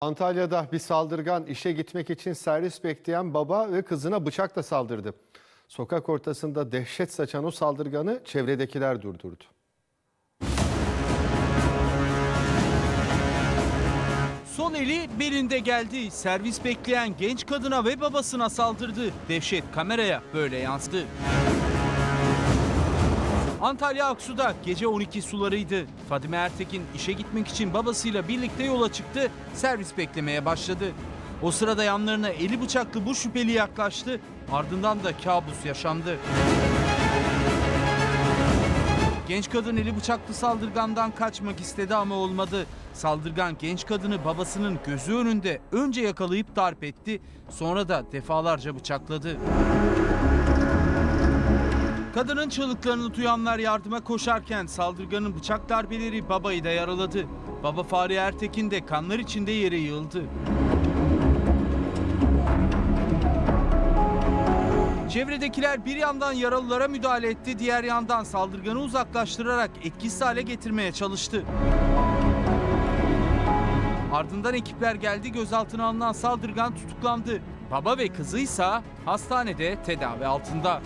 Antalya'da bir saldırgan işe gitmek için servis bekleyen baba ve kızına bıçakla saldırdı. Sokak ortasında dehşet saçan o saldırganı çevredekiler durdurdu. Sol eli belinde geldi. Servis bekleyen genç kadına ve babasına saldırdı. Dehşet kameraya böyle yansıdı. Antalya Aksu'da gece 12 sularıydı. Fadime Ertekin işe gitmek için babasıyla birlikte yola çıktı. Servis beklemeye başladı. O sırada yanlarına eli bıçaklı bu şüpheli yaklaştı. Ardından da kabus yaşandı. Genç kadın eli bıçaklı saldırgandan kaçmak istedi ama olmadı. Saldırgan genç kadını babasının gözü önünde önce yakalayıp darp etti, sonra da defalarca bıçakladı. Kadının çığlıklarını duyanlar yardıma koşarken saldırganın bıçak darbeleri babayı da yaraladı. Baba Fahri Ertekin de kanlar içinde yere yığıldı. Çevredekiler bir yandan yaralılara müdahale etti, diğer yandan saldırganı uzaklaştırarak etkisiz hale getirmeye çalıştı. Ardından ekipler geldi, gözaltına alınan saldırgan tutuklandı. Baba ve kızı ise hastanede tedavi altında.